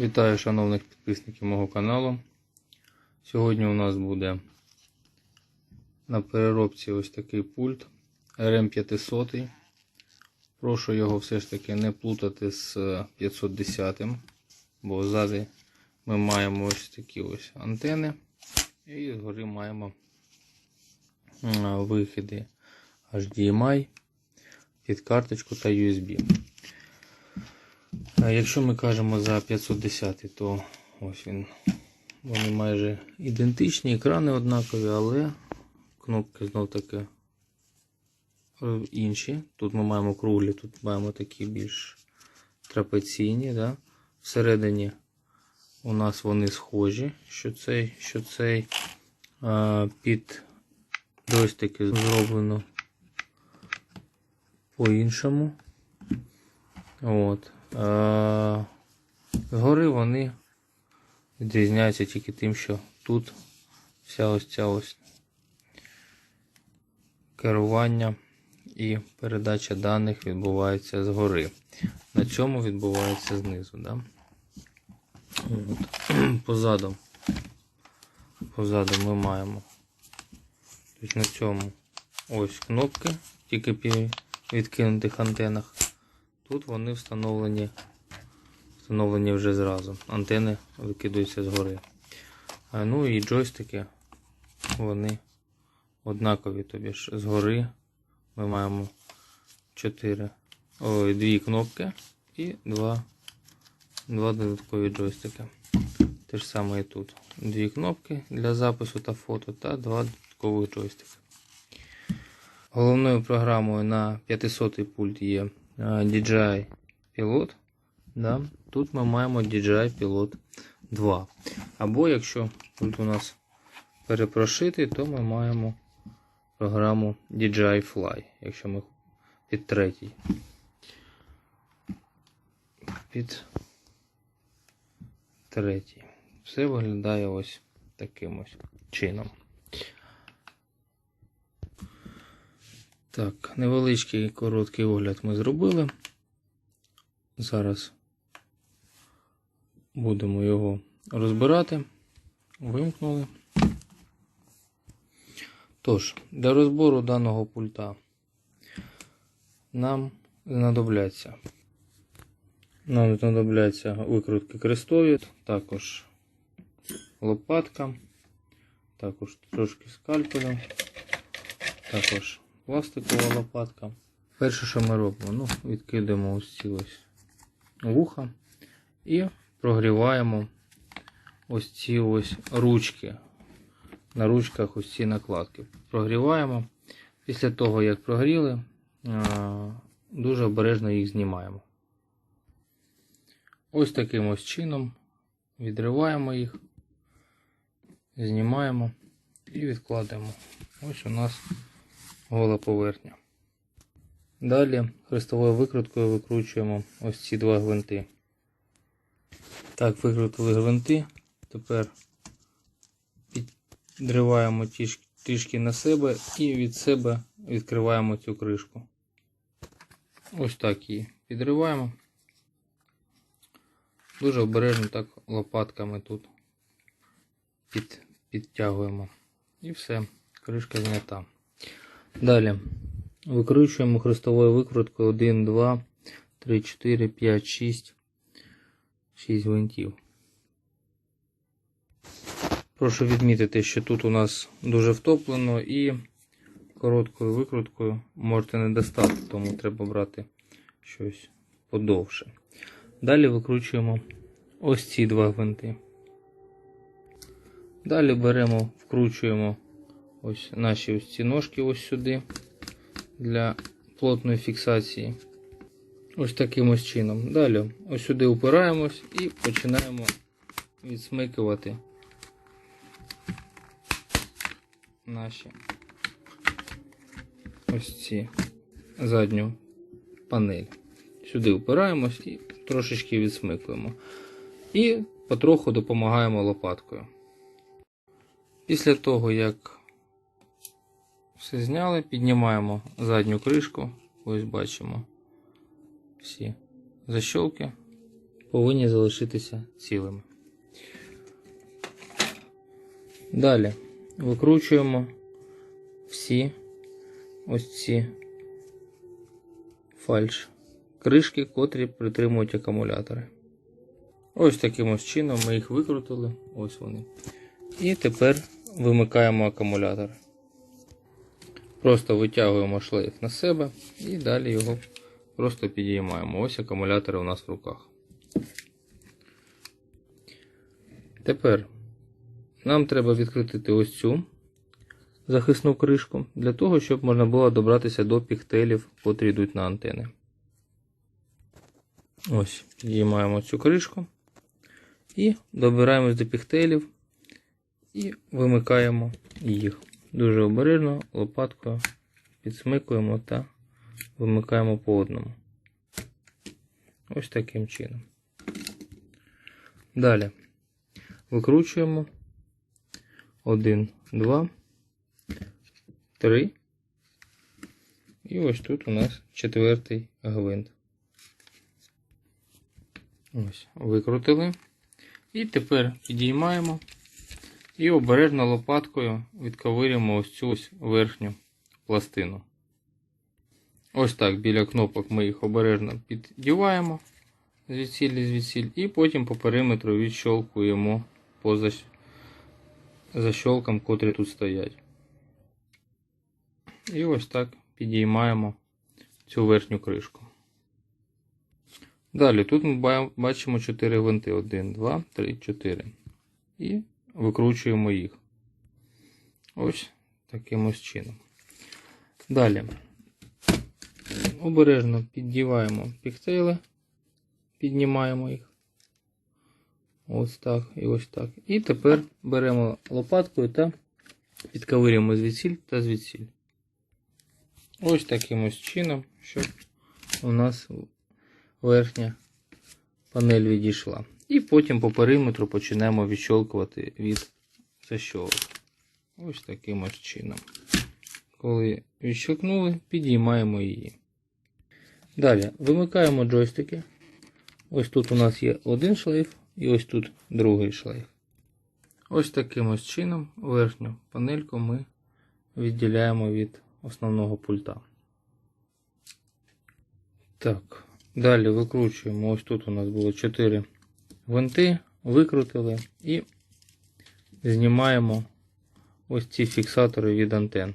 Вітаю шановних підписників мого каналу. Сьогодні у нас буде на переробці ось такий пульт RM500. Прошу його все ж таки не плутати з 510, бо ззаді ми маємо ось такі ось антени і згори маємо вихіди HDMI під карточку та USB. Якщо ми кажемо за 510, то ось він. Вони майже ідентичні, екрани однакові, але кнопки знов таки інші. Тут ми маємо круглі, тут маємо такі більш трапеційні. Да? Всередині у нас вони схожі, що цей, що цей а, під джойстики зроблено по-іншому. Згори вони відрізняються тільки тим, що тут вся ось ця ось керування і передача даних відбувається згори. На цьому відбувається знизу. Да? От. Позаду, позаду ми маємо тобто на цьому ось кнопки, тільки при відкинутих антенах. Тут вони встановлені, встановлені вже зразу. Антени викидаються згори. А, Ну і джойстики, вони однакові. Тобі ж згори ми маємо 4, ой, дві кнопки і два, два додаткові джойстики. Те ж саме і тут. Дві кнопки для запису та фото та два додаткових джойстики. Головною програмою на 500 пульт є DJI Pilot. Да? Тут ми маємо DJI Pilot 2. Або якщо пульт у нас перепрошитий, то ми маємо програму DJI Fly, якщо ми під третій. Під третій. Все виглядає ось таким ось чином. Так, невеличкий короткий огляд ми зробили. Зараз будемо його розбирати. Вимкнули. Тож, для розбору даного пульта нам знадобляться. Нам знадобляться викрутки крестові, також лопатка, також трошки скальпеля, також пластикова лопатка. Перше, що ми робимо, ну, відкидаємо ось ці ось вуха і прогріваємо ось ці ось ручки. На ручках ось ці накладки. Прогріваємо. Після того, як прогріли, дуже обережно їх знімаємо. Ось таким ось чином відриваємо їх, знімаємо і відкладаємо. Ось у нас гола поверхня. Далі хрестовою викруткою викручуємо ось ці два гвинти. Так, викрутили гвинти. Тепер підриваємо трішки на себе і від себе відкриваємо цю кришку. Ось так її підриваємо. Дуже обережно так лопатками тут під, підтягуємо. І все, кришка знята. Далі викручуємо хрестовою викруткою 1, 2, 3, 4, 5, 6, 6 гвинтів. Прошу відмітити, що тут у нас дуже втоплено і короткою викруткою можете не достати, тому треба брати щось подовше. Далі викручуємо ось ці два гвинти. Далі беремо, вкручуємо ось наші ось ці ножки ось сюди для плотної фіксації. Ось таким ось чином. Далі ось сюди упираємось і починаємо відсмикувати наші ось ці задню панель. Сюди впираємось і трошечки відсмикуємо. І потроху допомагаємо лопаткою. Після того, як все зняли, піднімаємо задню кришку. Ось бачимо всі защолки. повинні залишитися цілими. Далі викручуємо всі ось ці фальш кришки, котрі притримують акумулятори. Ось таким ось чином ми їх викрутили. Ось вони. І тепер вимикаємо акумулятор. Просто витягуємо шлейф на себе і далі його просто підіймаємо. Ось акумулятори у нас в руках. Тепер нам треба відкрити ось цю захисну кришку для того, щоб можна було добратися до піктелів, котрі йдуть на антени. Ось, підіймаємо цю кришку і добираємось до піктелів і вимикаємо їх. Дуже обережно лопаткою підсмикуємо та вимикаємо по одному. Ось таким чином. Далі викручуємо 1, 2, 3. І ось тут у нас четвертий гвинт. Ось, викрутили. І тепер підіймаємо і обережно лопаткою відковирюємо ось цю ось верхню пластину. Ось так біля кнопок ми їх обережно піддіваємо звідсіль звідсіль, і потім по периметру відщолкуємо по защ- защолкам, котрі тут стоять. І ось так підіймаємо цю верхню кришку. Далі тут ми бачимо 4 гвинти. 1, 2, 3, 4. І викручуємо їх. Ось таким ось чином. Далі обережно піддіваємо піктейли, піднімаємо їх. Ось так і ось так. І тепер беремо лопаткою та підковирюємо звідсіль та звідсіль. Ось таким ось чином, щоб у нас верхня панель відійшла. І потім по периметру почнемо відщолкувати від защолок. Ось таким ось чином. Коли відщолкнули, підіймаємо її. Далі вимикаємо джойстики. Ось тут у нас є один шлейф і ось тут другий шлейф. Ось таким ось чином верхню панельку ми відділяємо від основного пульта. Так, далі викручуємо. Ось тут у нас було 4 гвинти, викрутили і знімаємо ось ці фіксатори від антен.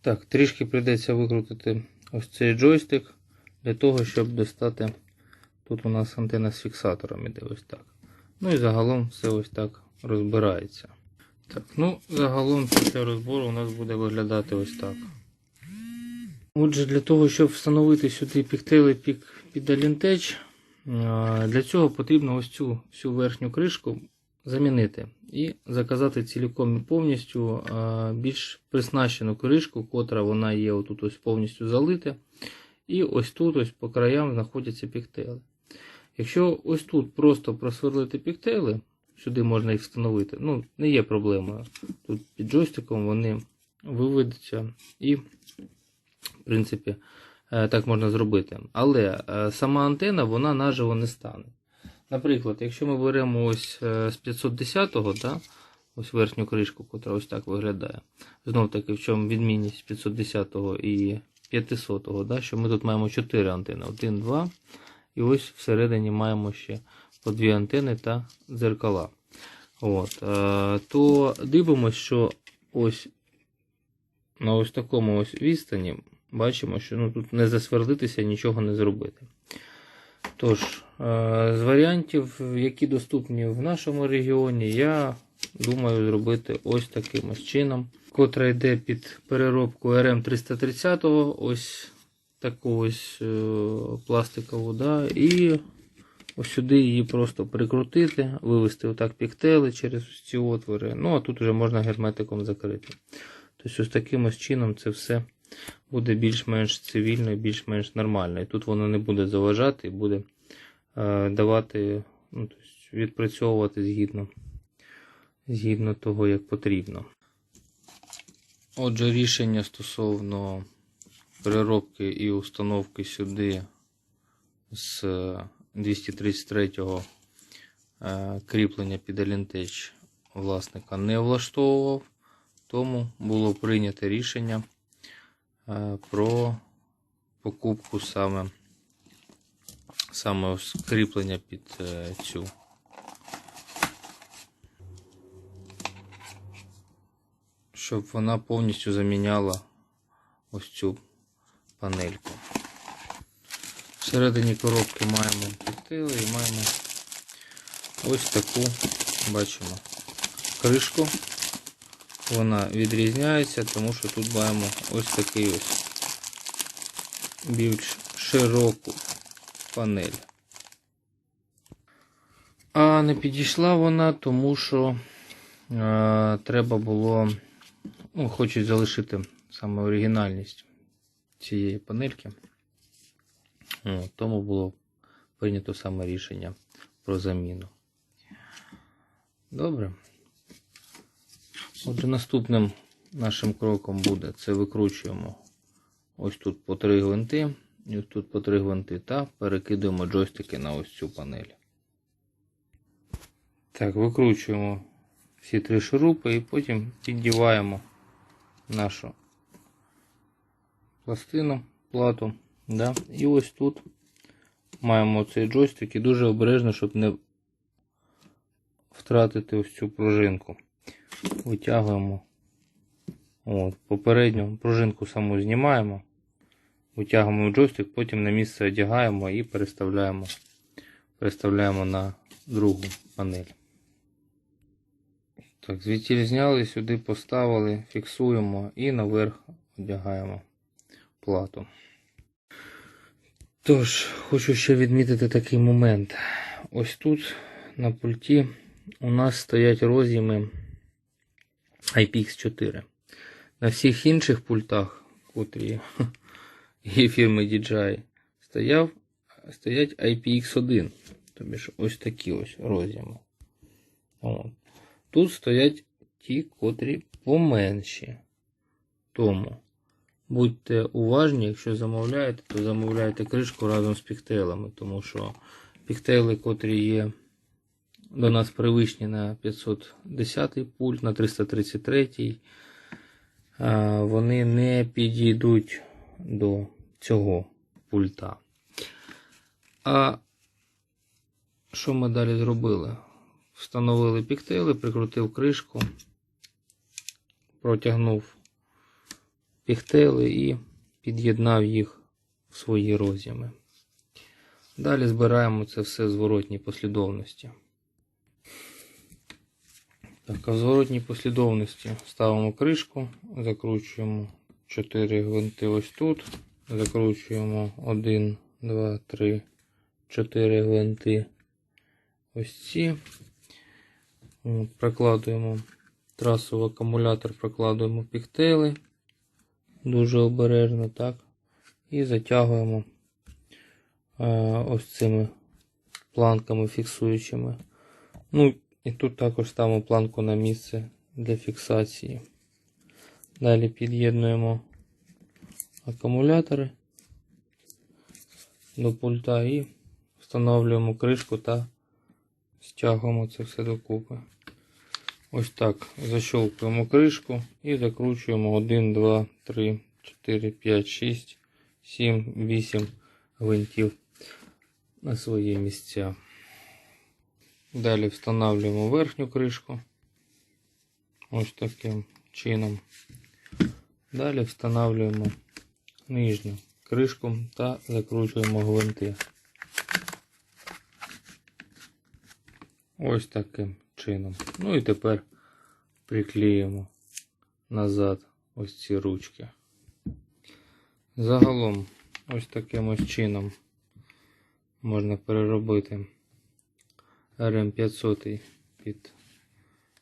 Так, трішки прийдеться викрутити ось цей джойстик для того, щоб достати. Тут у нас антенна з фіксатором іде ось так. Ну і загалом все ось так розбирається. Так, ну загалом після розбору у нас буде виглядати ось так. Отже, для того, щоб встановити сюди пік під Alintech, а, для цього потрібно ось цю всю верхню кришку замінити і заказати цілком і повністю більш приснащену кришку, котра вона є отут ось повністю залита. І ось тут ось по краям знаходяться піктейли. Якщо ось тут просто просверлити піктейли, сюди можна їх встановити, ну, не є проблемою. Тут під джойстиком вони виведуться і, принципі, е, так можна зробити. Але е, сама антена вона наживо не стане. Наприклад, якщо ми беремо ось е, з 510-го, да, ось верхню кришку, яка ось так виглядає. Знов таки, в чому відмінність 510-го і 500-го, да, що ми тут маємо 4 антени. 1, 2. І ось всередині маємо ще по дві антени та дзеркала. От, то дивимося, що ось на ось такому ось відстані бачимо, що ну, тут не засвердитися, нічого не зробити. Тож, е, з варіантів, які доступні в нашому регіоні, я думаю зробити ось таким ось чином, котра йде під переробку РМ330, ось таку ось е, пластикову, да, і ось сюди її просто прикрутити, вивести отак піктели через ці отвори. Ну, а тут вже можна герметиком закрити. Тобто, ось таким ось чином це все буде більш-менш цивільно і більш-менш нормально. І тут воно не буде заважати і буде е, давати, ну, тобто, відпрацьовувати згідно, згідно того, як потрібно. Отже, рішення стосовно переробки і установки сюди з 233 е, кріплення під Елінтеч власника не влаштовував, тому було прийнято рішення е, про покупку саме, саме ось кріплення під е, цю. Щоб вона повністю заміняла ось цю панельку. Всередині коробки маємо підтили і маємо ось таку, бачимо, кришку. Вона відрізняється, тому що тут маємо ось такий ось більш широку панель. А не підійшла вона, тому що е, треба було, ну, хочуть залишити саме оригінальність цієї панельки. О, тому було прийнято саме рішення про заміну. Добре. Отже, наступним нашим кроком буде це викручуємо ось тут по три гвинти, і ось тут по три гвинти та перекидуємо джойстики на ось цю панель. Так, викручуємо всі три шурупи і потім піддіваємо нашу пластину, плату. Да? І ось тут маємо цей джойстик і дуже обережно, щоб не втратити ось цю пружинку. Витягуємо. От, Попередню пружинку саму знімаємо, витягуємо джойстик, потім на місце одягаємо і переставляємо, переставляємо на другу панель. Так, звідти зняли, сюди поставили, фіксуємо і наверх одягаємо плату. Тож, хочу ще відмітити такий момент. Ось тут на пульті у нас стоять роз'єми IPX4. На всіх інших пультах, котрі є фірми DJI, стояв, стоять IPX1. Тобі ж ось такі ось роз'єми. Тут стоять ті, котрі поменші. Тому будьте уважні, якщо замовляєте, то замовляйте кришку разом з піктейлами, тому що піктейли, котрі є до нас привичні на 510 пульт, на 333, вони не підійдуть до цього пульта. А що ми далі зробили? Встановили піктейли, прикрутив кришку, протягнув піктейли і під'єднав їх в свої роз'єми. Далі збираємо це все в зворотній послідовності. Так, а в зворотній послідовності ставимо кришку, закручуємо 4 гвинти ось тут, закручуємо 1, 2, 3, 4 гвинти ось ці. От, Прокладуємо трасовий акумулятор, прокладуємо піктейли дуже обережно, так. І затягуємо е, ось цими планками фіксуючими. Ну, і тут також ставимо планку на місце для фіксації. Далі під'єднуємо акумулятори до пульта і встановлюємо кришку та стягуємо це все докупи. Ось так защелкуємо кришку і закручуємо 1, 2, 3, 4, 5, 6, 7, 8 гвинтів на свої місця. Далі встановлюємо верхню кришку. Ось таким чином. Далі встановлюємо нижню кришку та закручуємо гвинти. Ось таким чином. Ну і тепер приклеїмо назад ось ці ручки. Загалом, ось таким ось чином можна переробити RM500 під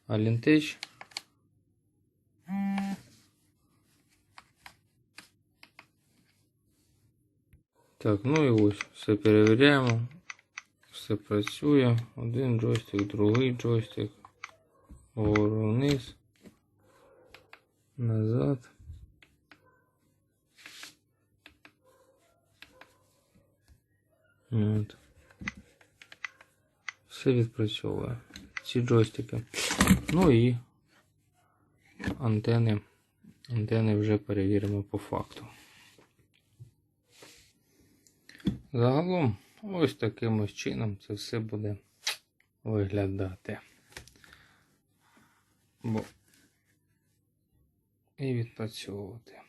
Alintech. Так, ну і ось все перевіряємо. Все працює. Один джойстик, другий джойстик. Вгору вниз. Назад. От. Все відпрацьовує. Ці джойстики. Ну і антени. Антени вже перевіримо по факту. Загалом, ось таким ось чином це все буде виглядати. Бо і відпрацьовувати.